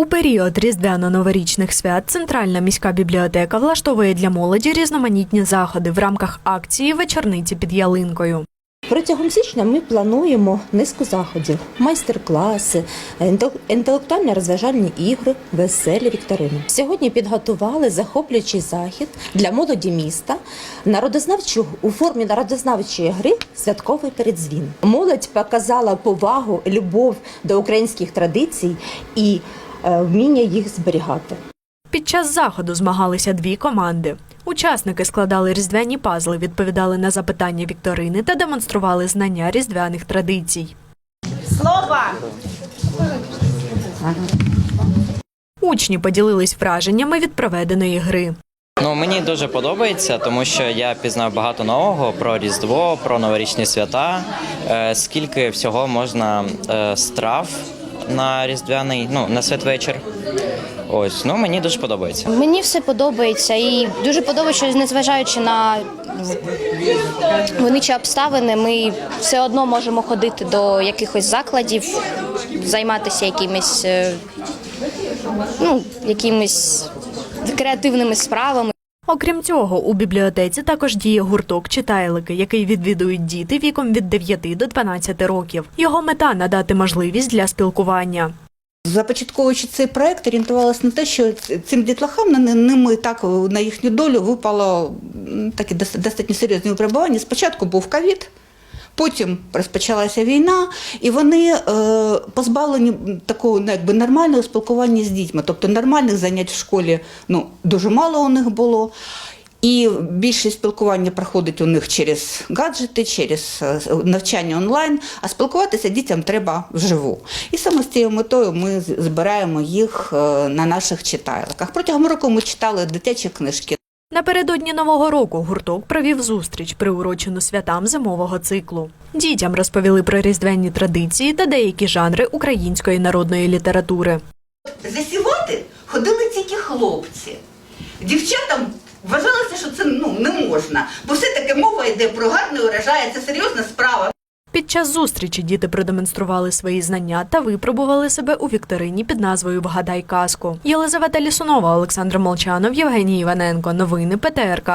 У період різдвяно-новорічних свят Центральна міська бібліотека влаштовує для молоді різноманітні заходи в рамках акції Вечорниці під ялинкою. Протягом січня ми плануємо низку заходів: майстер-класи, інтел- інтелектуально-розважальні ігри, веселі вікторини. Сьогодні підготували захоплюючий захід для молоді міста народознавчу у формі народознавчої гри Святковий передзвін. Молодь показала повагу, любов до українських традицій і вміння їх зберігати. Під час заходу змагалися дві команди. Учасники складали різдвяні пазли, відповідали на запитання вікторини та демонстрували знання різдвяних традицій. Слова. Учні поділились враженнями від проведеної гри. Ну мені дуже подобається, тому що я пізнав багато нового про Різдво, про новорічні свята. Е, скільки всього можна е, страв на різдвяний, ну на святвечір. Ось ну мені дуже подобається. Мені все подобається і дуже подобається, що незважаючи на воничі обставини, ми все одно можемо ходити до якихось закладів, займатися якимись, е, ну, якимись креативними справами. Окрім цього, у бібліотеці також діє гурток читайлики, який відвідують діти віком від 9 до 12 років. Його мета надати можливість для спілкування. Започатковуючи цей проект, орієнтувалися на те, що цим дітлахам на ними так на їхню долю випало таке достатньо серйозні випробування. Спочатку був ковід, потім розпочалася війна, і вони е, позбавлені такого ну, якби нормального спілкування з дітьми. Тобто нормальних занять в школі ну, дуже мало у них було. І більше спілкування проходить у них через гаджети, через е, навчання онлайн, а спілкуватися дітям треба вживу. І саме з цією метою ми збираємо їх е, на наших читайликах. Протягом року ми читали дитячі книжки. Напередодні нового року гурток провів зустріч, приурочену святам зимового циклу. Дітям розповіли про різдвяні традиції та деякі жанри української народної літератури. Засівати ходили тільки хлопці. Дівчатам вважалося, що це ну, не можна, бо все-таки мова йде про гарний урожай, це серйозна справа. Під час зустрічі діти продемонстрували свої знання та випробували себе у вікторині під назвою Вгадай казку. Єлизавета Лісунова, Олександр Молчанов, Євгеній Іваненко. Новини ПТРК.